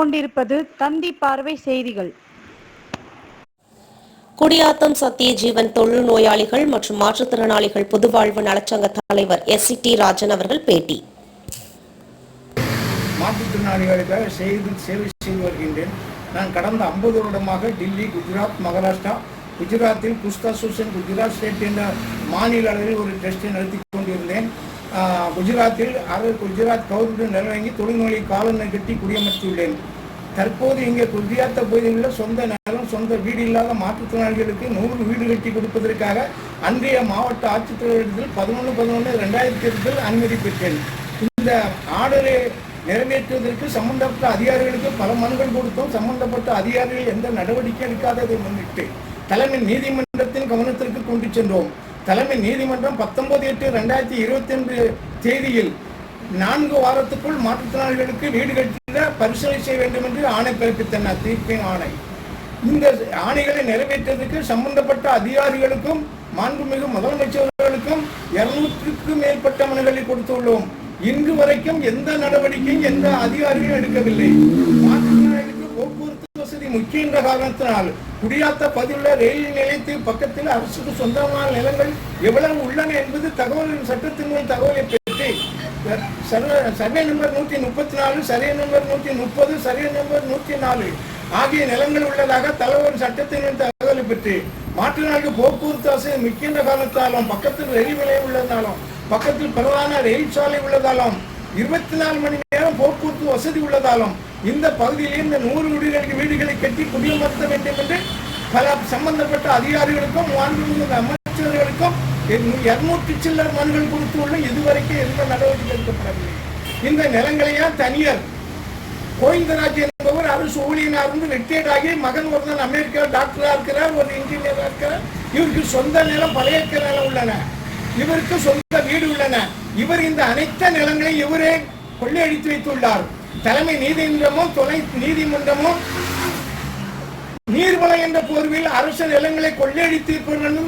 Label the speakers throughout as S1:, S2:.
S1: கொண்டிருப்பது தந்தி பார்வை செய்திகள்.
S2: குடியாத்தம் சத்திய ஜீவன் தொழு நோயாளிகள் மற்றும் மாற்றுத்திறனாளிகள் பொதுவாழ்வு நலச்சங்க தலைவர் எஸ். சி. டி. ராஜன் அவர்கள் பேட்டி.
S3: மாற்றுத்திறனாளிகளுக்காக செய்து சேவை செய்து வருகின்றேன். நான் கடந்த ஐம்பது வருடமாக டில்லி குஜராத் மகாராஷ்டிரா குஜராத்தில் குஸ்த் அசோசியேஷன் குஜராத் ஸ்டேட் என்ற மாநில அளவில் ஒரு டெஸ்ட்டை நடத்தி கொண்டிருந்தேன். குஜராத்தில் குஜராத் கவர்மெண்ட் நிலவங்கி தொழில்நோயை காலனை கட்டி குடியமர்த்தியுள்ளேன். தற்போது இங்கே குர்தியாத்த பகுதிகளில் சொந்த நிலம் சொந்த வீடு இல்லாத மாற்றுத்திறனாளிகளுக்கு நூறு வீடு கட்டி கொடுப்பதற்காக அன்றைய மாவட்ட ஆட்சித்தலைவரிடத்தில் பதினொன்று பதினொன்று ரெண்டாயிரத்தி எட்டில் அனுமதி பெற்றேன். இந்த ஆர்டரை நிறைவேற்றுவதற்கு சம்பந்தப்பட்ட அதிகாரிகளுக்கு பல மனுக்கள் கொடுத்தோம். சம்பந்தப்பட்ட அதிகாரிகள் எந்த நடவடிக்கை எடுக்காததை முன்னிட்டு தலைமை நீதிமன்றத்தின் கவனத்திற்கு கொண்டு சென்றோம். தலைமை நீதிமன்றம் பத்தொன்பது எட்டு ரெண்டாயிரத்தி இருபத்தி ரெண்டு தேதியில் நான்கு வாரத்துக்குள் மாற்றுத்திறனாளிகளுக்கு வீடு கட்டிட பரிசீலனை செய்ய வேண்டும் என்று ஆணை பிறப்பித்தன தீர்ப்பின் ஆணை. இந்த ஆணைகளை நிறைவேற்றுவதற்கு சம்பந்தப்பட்ட அதிகாரிகளுக்கும் மாண்புமிகு முதலமைச்சர்களுக்கும் இருநூற்றுக்கும் மேற்பட்ட மனுகளை கொடுத்துள்ளோம். இன்று வரைக்கும் எந்த நடவடிக்கையும் எந்த அதிகாரியும் எடுக்கவில்லை. மாற்றுத்திறனாளிகளுக்கு போக்குவரத்து வசதி முக்கிய என்ற காரணத்தினால் குடியாத்த பதிவுள்ள ரயில் நிலையத்தின் பக்கத்தில் அரசுக்கு சொந்தமான நிலங்கள் எவ்வளவு உள்ளன என்பது தகவல் சட்டத்தின் தகவலை சர்வே- சர்வே நம்பர் நூற்றி முப்பத்தி நாலு சர்வே நம்பர் நூற்றி முப்பது சர்வே நம்பர் நூற்றி நாலு. ஆகிய நிலங்கள் உள்ளதாக தலைவர் சட்டத்தின் தகவலை பெற்று மாற்றுநாடு போக்குவரத்து வசதி மிக்கின்ற காரணத்தாலும் பக்கத்தில் ரயில் நிலையம் உள்ளதாலும் பக்கத்தில் பிரதான ரயில் சாலை உள்ளதாலும் இருபத்தி நாலு மணி நேரம் போக்குவரத்து வசதி உள்ளதாலும் இந்த பகுதியில் இந்த நூறு வீடுகளுக்கு வீடுகளை கட்டி குடியமர்த்த வேண்டும் என்று பல சம்பந்தப்பட்ட அதிகாரிகளுக்கும் மாண்புமிகு அமைச்சர்களுக்கும் இருநூற்றி சில்லர் மனுகள் கொடுத்துள்ள இதுவரைக்கும் எந்த நடவடிக்கை எடுக்கப்படவில்லை. இந்த நிலங்களையா தனியார்? கோவிந்தராஜ் என்பவர் அரசு ஊழியனா இருந்து ரிட்டையர்ட் ஆகி மகன் ஒருத்தன் அமெரிக்கா டாக்டரா இருக்கிறார் ஒரு இன்ஜினியரா இருக்கிறார். இவருக்கு சொந்த நிலம் பழைய நிலம் உள்ளன. இவருக்கு சொந்த வீடு உள்ளன. இவர் இந்த அனைத்து நிலங்களையும் இவரே கொள்ளையடித்து வைத்துள்ளார். தலைமை நீதிமன்றமும் துணை நீதிமன்றமும் நீர்வளம் என்ற போர்வில் அரசு நிலங்களை கொள்ளையடித்து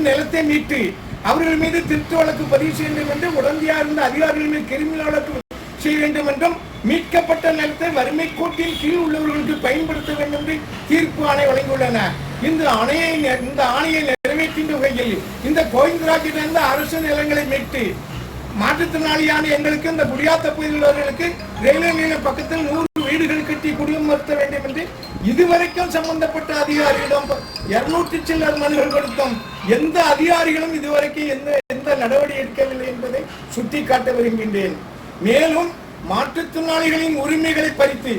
S3: நிலத்தை மீட்டு அவர்கள் மீது திருத்த வழக்கு பதிவு செய்ய வேண்டும் என்றும் உடந்தையாக இருந்த அதிகாரிகள் மீது கிரிமினல் வழக்கு செய்ய வேண்டும் என்றும் மீட்கப்பட்ட நிலத்தை வறுமை கோட்டின் கீழ் உள்ளவர்களுக்கு பயன்படுத்த வேண்டும் என்று தீர்ப்பு ஆணை வழங்கியுள்ளன. இந்த ஆணையை இந்த ஆணையை நிறைவேற்றின்ற வகையில் இந்த கோவிந்தராஜிலிருந்து அரசு நிலங்களை மீட்டு மாற்றுத்திறனாளியான எங்களுக்கு இந்த குடியாத்த பகுதியில் உள்ளவர்களுக்கு ரயில்வே நிலைய பக்கத்தில் நூறு வீடுகள் கட்டி குடியமர்த்த வேண்டும் என்று இதுவரைக்கும் சம்பந்தப்பட்ட அதிகாரிகளிடம் இருநூற்றி சில்லர் மனுகள் கொடுத்தோம் எந்த அதிகாரிகளும் இதுவரைக்கும் எந்த எந்த நடவடிக்கை எடுக்கவில்லை என்பதை சுட்டிக்காட்ட விரும்புகின்றேன். மேலும் மாற்றுத்திறனாளிகளின் உரிமைகளை பறித்து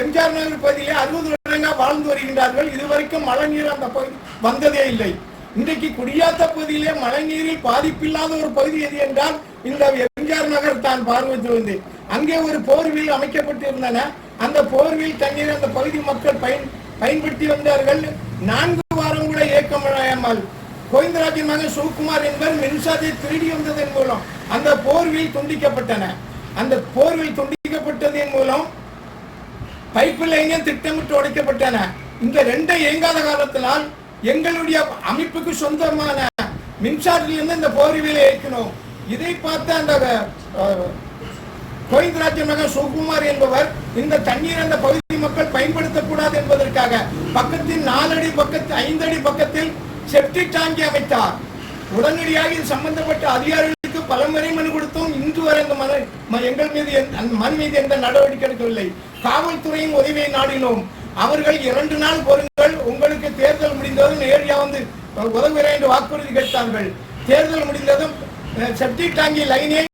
S3: எம்ஜிஆர் நகர் பகுதியில் அறுபது வருடங்களாக வாழ்ந்து வருகின்றார்கள். இதுவரைக்கும் மழை நீர் அந்த பகுதி வந்ததே இல்லை. இன்றைக்கு குடியாத்த பகுதியிலே மழை நீரில் பாதிப்பில்லாத ஒரு பகுதி எது என்றால் இந்த எம்ஜிஆர் நகர் தான் பார்வைத்து வந்து. அங்கே ஒரு போர்வில் அமைக்கப்பட்டிருந்தன. அந்த போர்வில் தண்ணீர் அந்த பகுதி மக்கள் பயன் பயன்படுத்தி வந்தார்கள். நான்கு வாரம் கூட இயக்கம் கோவிந்தராஜன் மகன் சிவகுமார் என்பவர் மின்சாரத்தை திருடி வந்ததன் மூலம் அந்த போர்வில் துண்டிக்கப்பட்டன. அந்த போர்வில் துண்டிக்கப்பட்டதன் மூலம் பைப்பு லைனும் திட்டமிட்டு உடைக்கப்பட்டன. இந்த ரெண்டை இயங்காத காலத்தினால் எங்களுடைய அமைப்புக்கு சொந்தமான மின்சாரத்திலிருந்து இந்த போர்வில் இயக்கணும் இதை பார்த்து அந்த அஹ், கோவிந்தராஜன் மகன் சுகுமார் என்பவர் இந்த தண்ணீர் அந்த பகுதி மக்கள் பயன்படுத்தக்கூடாது என்பதற்காக பக்கத்தில் நாலடி பக்கத்தில் ஐந்தடி பக்கத்தில் செப்டிக் டாங்கி அமைத்தார். உடனடியாக இது சம்பந்தப்பட்ட அதிகாரிகளுக்கு பலமுறை மனு கொடுத்தோம். இன்று வரை அந்த மன ம- எங்கள் மீது அந்த மனு மீது எந்த நடவடிக்கை எடுக்கவில்லை. காவல்துறையின் உதவியை நாடினோம். அவர்கள் இரண்டு நாள் பொருங்கள் உங்களுக்கு தேர்தல் முடிந்ததும் நேரடியாக வந்து உதவுகிறேன் என்று வாக்குறுதி கேட்டார்கள். தேர்தல் முடிந்ததும் செப்டிக் டாங்கி லைனே